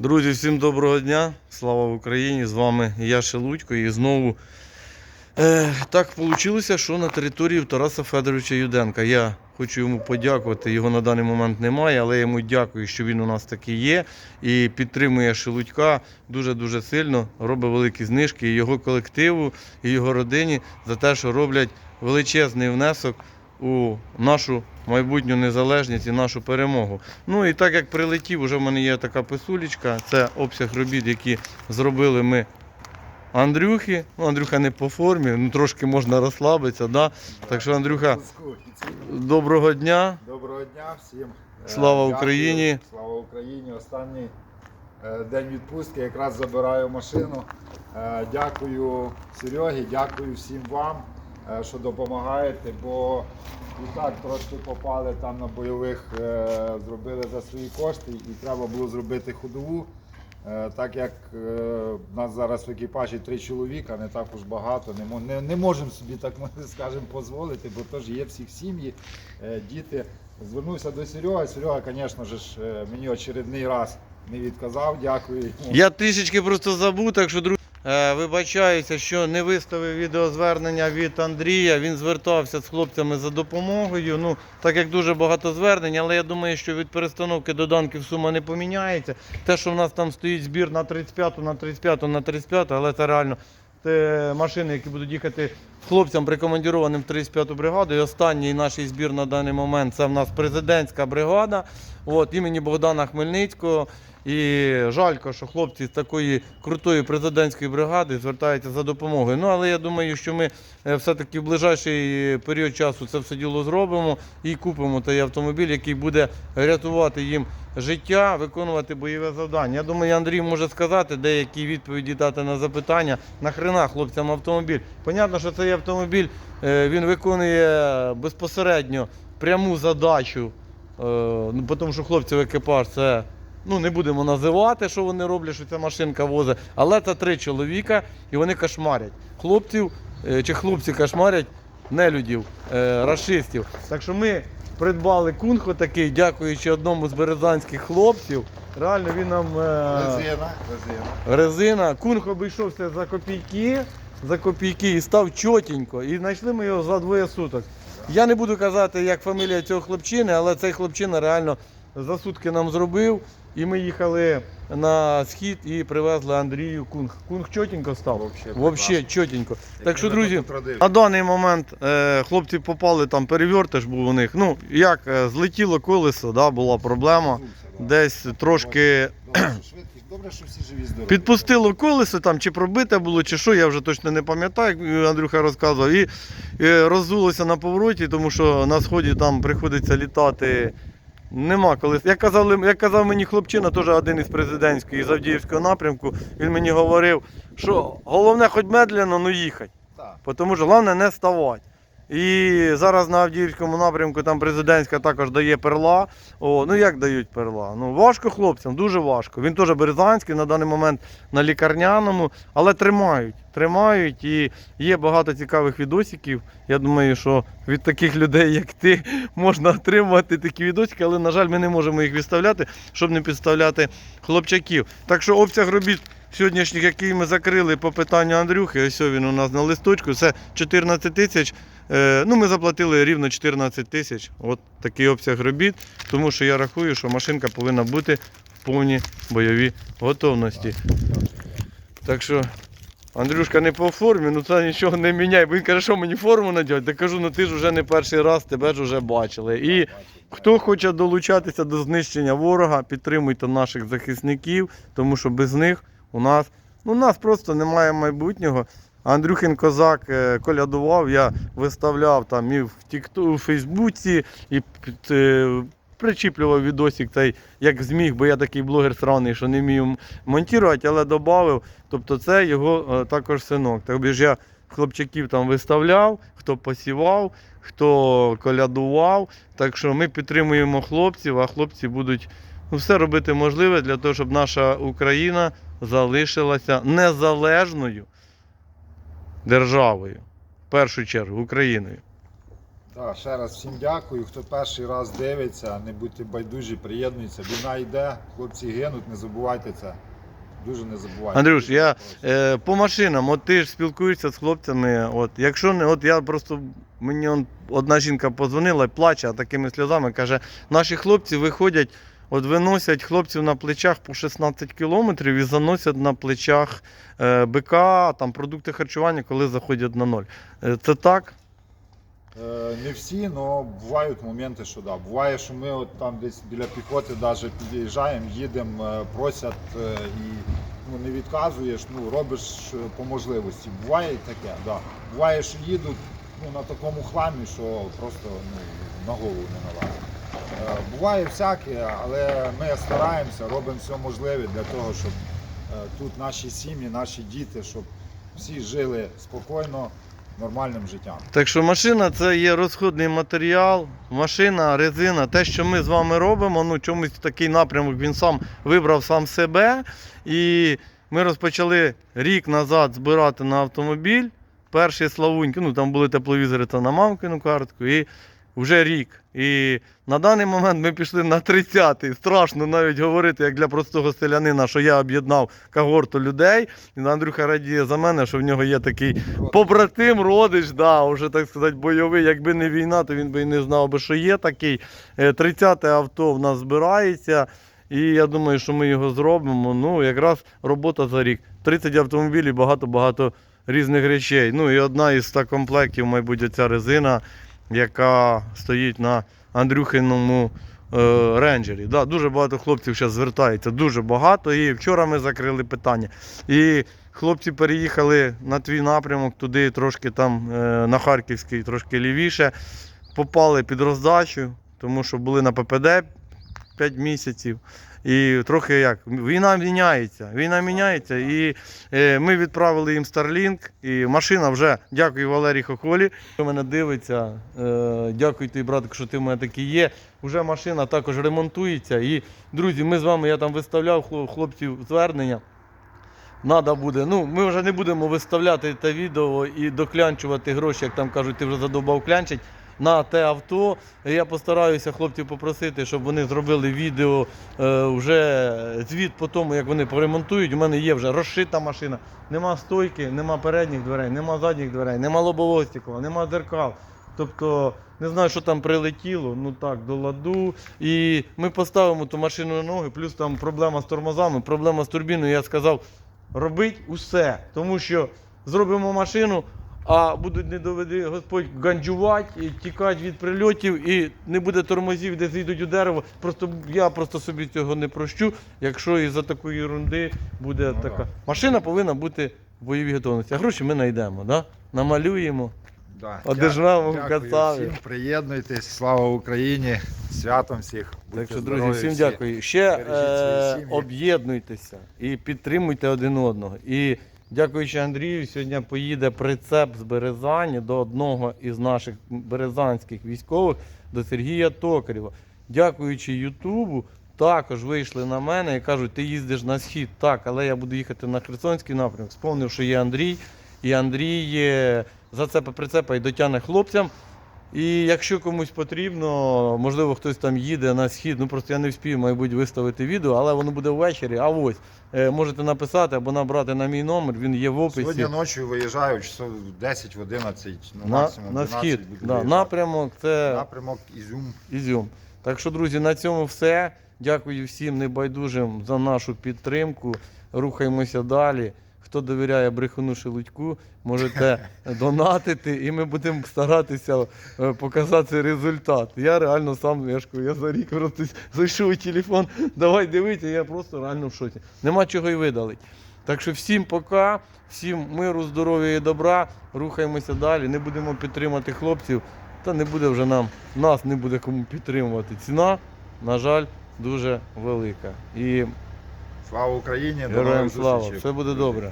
Друзі, всім доброго дня! Слава Україні! З вами я Шелудько і знову е, так вийшло, що на території Тараса Федоровича Юденка. Я хочу йому подякувати. Його на даний момент немає, але я йому дякую, що він у нас такий є і підтримує Шелудька дуже-дуже сильно, робить великі знижки і його колективу, і його родині за те, що роблять величезний внесок у нашу майбутню незалежність і нашу перемогу. Ну і так як прилетів, вже в мене є така писулечка, це обсяг робіт, які зробили ми Андрюхи. Ну, Андрюха не по формі, ну трошки можна розслабитися. Да? Так що, Андрюха, доброго дня. Доброго дня всім. Е, Слава дякую. Україні. Слава Україні. Останній е, день відпустки. Якраз забираю машину. Е, Дякую Серегі, дякую всім вам, е, що допомагаєте, бо і так трошки попали там на бойових, е, зробили за свої кошти і треба було зробити ходову. Е, Так як е, в нас зараз в екіпажі три чоловіка, не так уж багато, не, не, не можемо собі так скажемо дозволити, бо теж є всіх сім'ї, е, діти. Звернувся до Серега. Серега, звісно ж, е, мені очередний раз не відказав. Дякую йому. Я трішечки просто забув, так що, друзі, е, вибачаюся, що не виставив відеозвернення від Андрія. Він звертався з хлопцями за допомогою. Ну, так як дуже багато звернень, але я думаю, що від перестановки до данків сума не поміняється. Те, що в нас там стоїть збір на 35, на 35, на 35, але це реально. Це машини, які будуть їхати хлопцям прикомандірованим в 35-ту бригаду. І останній наш збір на даний момент це в нас президентська бригада от, імені Богдана Хмельницького. І жалько, що хлопці з такої крутої президентської бригади звертаються за допомогою. Ну, але я думаю, що ми е, все-таки в ближайший період часу це все діло зробимо і купимо той автомобіль, який буде рятувати їм життя, виконувати бойове завдання. Я думаю, Андрій може сказати деякі відповіді дати на запитання, нахрена хлопцям автомобіль. Понятно, що цей автомобіль е, він виконує безпосередньо пряму задачу. Е, Ну, тому що хлопців екіпаж це. Ну, не будемо називати, що вони роблять, що ця машинка возить. Але це три чоловіка і вони кошмарять. Хлопців е, чи хлопці кошмарять нелюдів, е, рашистів. Так що ми придбали кунхо такий, дякуючи одному з березанських хлопців. Реально він нам Резина, резина. резина. Кунг обійшовся за копійки, за копійки і став чотенько. І знайшли ми його за двоє суток. Я не буду казати, як фамілія цього хлопчини, але цей хлопчина реально за сутки нам зробив. І ми їхали на схід і привезли Андрію Кунг. Кунг чотенько став. Взагалі чотенько. Так що, друзі, на даний момент е, хлопці попали там перевертиш був у них. Ну, як е, злетіло колесо, да, була проблема. Десь трошки Добре, що всі живі здорові. Підпустило колесо, там чи пробите було, чи що, я вже точно не пам'ятаю, як Андрюха розказував. І, е, роззулося на повороті, тому що на сході там приходиться літати. Нема коли. Як казав, як казав мені хлопчина, теж один із президентської з Авдіївського напрямку, він мені говорив, що головне хоч медленно, ну їхати. Тому що головне не ставати. І зараз на Авдіївському напрямку там президентська також дає перла. О, ну як дають перла? Ну важко хлопцям, дуже важко. Він теж березанський на даний момент на лікарняному, але тримають. Тримають і є багато цікавих відосиків. Я думаю, що від таких людей, як ти, можна отримувати такі відосики, але, на жаль, ми не можемо їх відставляти, щоб не підставляти хлопчаків. Так що обсяг робіт сьогоднішніх, який ми закрили по питанню Андрюхи, ось він у нас на листочку, це 14 тисяч. Е, Ну, ми заплатили рівно 14 тисяч. От такий обсяг робіт, тому що я рахую, що машинка повинна бути в повній бойовій готовності. Так що, Андрюшка не по формі, ну це нічого не міняє. Бо він каже, що мені форму надягати. Та кажу, ну ти ж вже не перший раз, тебе ж вже бачили. І хто хоче долучатися до знищення ворога, підтримуйте наших захисників, тому що без них у нас, ну, у нас просто немає майбутнього. Андрюхин Козак е, колядував, я виставляв там і в Тікту, у Фейсбуці, і е, причіплював відосик цей, як зміг, бо я такий блогер сраний, що не вмію монтувати, але додав. Тобто це його е, також синок. Тобто ж я хлопчаків там виставляв, хто посівав, хто колядував. Так що ми підтримуємо хлопців, а хлопці будуть все робити можливе для того, щоб наша Україна залишилася незалежною державою, в першу чергу Україною. Так, ще раз всім дякую. Хто перший раз дивиться, не будьте байдужі, приєднуйтеся. Війна йде, хлопці гинуть, не забувайте це. Дуже не забувайте. Андрюш, я е, по машинам, от ти ж спілкуєшся з хлопцями. От, якщо не, от я просто мені он, одна жінка подзвонила і плаче такими сльозами, каже, наші хлопці виходять, от виносять хлопців на плечах по 16 кілометрів і заносять на плечах е, БК, там продукти харчування, коли заходять на ноль. Е, це так? Е, Не всі, але бувають моменти, що да. Буває, що ми от там десь біля піхоти навіть під'їжджаємо, їдемо, просять і ну, не відказуєш, ну робиш по можливості. Буває таке, да. Буває, що їдуть ну, на такому хламі, що просто ну, на голову не налазить. Е, Буває всяке, але ми стараємося, робимо все можливе для того, щоб е, тут наші сім'ї, наші діти, щоб всі жили спокійно, нормальним життям. Так що машина це є розходний матеріал, машина, резина, те, що ми з вами робимо, ну чомусь такий напрямок він сам вибрав сам себе. І ми розпочали рік назад збирати на автомобіль. Перший славуньки, ну там були тепловізори та на мамкину картку, і вже рік. І на даний момент ми пішли на 30-й. Страшно навіть говорити, як для простого селянина, що я об'єднав когорту людей. І Андрюха радіє за мене, що в нього є такий побратим, родич, да, вже так сказати, бойовий. Якби не війна, то він би і не знав би, що є такий. Е, 30-те авто в нас збирається. І я думаю, що ми його зробимо. Ну, якраз робота за рік. 30 автомобілів, багато-багато різних речей. Ну і одна із 100 комплектів, мабуть, ця резина, яка стоїть на Андрюхиному е, ренджері. Да, дуже багато хлопців зараз звертається, дуже багато. І вчора ми закрили питання. І хлопці переїхали на твій напрямок, туди трошки там е, на Харківський, трошки лівіше. Попали під роздачу, тому що були на ППД 5 місяців. І трохи як війна міняється. Війна міняється. І е, ми відправили їм Starlink, і машина вже дякую Валерій Хохолі, що мене дивиться. Е, дякую тобі, братик, що ти в мене такий є. Вже машина також ремонтується. І друзі, ми з вами, я там виставляв хлопців звернення. Надо буде. Ну, ми вже не будемо виставляти те відео і доклянчувати гроші, як там кажуть, ти вже задовбав клянчить. На те авто. Я постараюся хлопців попросити, щоб вони зробили відео е, вже звіт по тому, як вони поремонтують. У мене є вже розшита машина. Нема стойки, нема передніх дверей, нема задніх дверей, нема лобового стекла, нема дзеркал. Тобто не знаю, що там прилетіло, ну так, до ладу. І ми поставимо ту машину на ноги, плюс там проблема з тормозами, проблема з турбіною. Я сказав, робить усе. Тому що зробимо машину, а будуть не доведи Господь ганджувати, і тікати від прильотів, і не буде тормозів, де зійдуть у дерево. Просто я просто собі цього не прощу, якщо із-за такої ерунди буде Ну, така. да. Машина повинна бути в бойовій готовності. А гроші ми знайдемо, да? намалюємо. Да. Одержав в Кацаві. Всім приєднуйтесь, слава Україні, святом всіх. Так що, друзі, здорові всім всі. дякую. Ще е, об'єднуйтеся і підтримуйте один одного. І дякуючи Андрію, сьогодні поїде прицеп з Березані до одного із наших березанських військових, до Сергія Токарєва. Дякуючи Ютубу, також вийшли на мене і кажуть, ти їздиш на схід. Так, але я буду їхати на Херсонський напрямок. Сповнив, що є Андрій, і Андрій за це прицепа і дотягне хлопцям. І якщо комусь потрібно, можливо, хтось там їде на схід, ну просто я не вспію, мабуть, виставити відео, але воно буде ввечері. А ось е, можете написати або набрати на мій номер, він є в описі. Сьогодні ночі виїжджаю, часов 10 в 11, ну на, максимум на схід. Да, напрямок це Напрямок Ізюм. Ізюм. Так що, друзі, на цьому все. Дякую всім небайдужим за нашу підтримку. Рухаємося далі. Хто довіряє брехуну Шелудьку, можете донатити, і ми будемо старатися е, показати результат. Я реально сам я я за рік просто зайшов у телефон, давай дивитися, я просто реально в шоці. Нема чого й видалити. Так що всім пока, всім миру, здоров'я і добра. Рухаємося далі. Не будемо підтримати хлопців. Та не буде вже нам, нас не буде кому підтримувати. Ціна, на жаль, дуже велика. І Слава Україні, героям слава, все буде добре.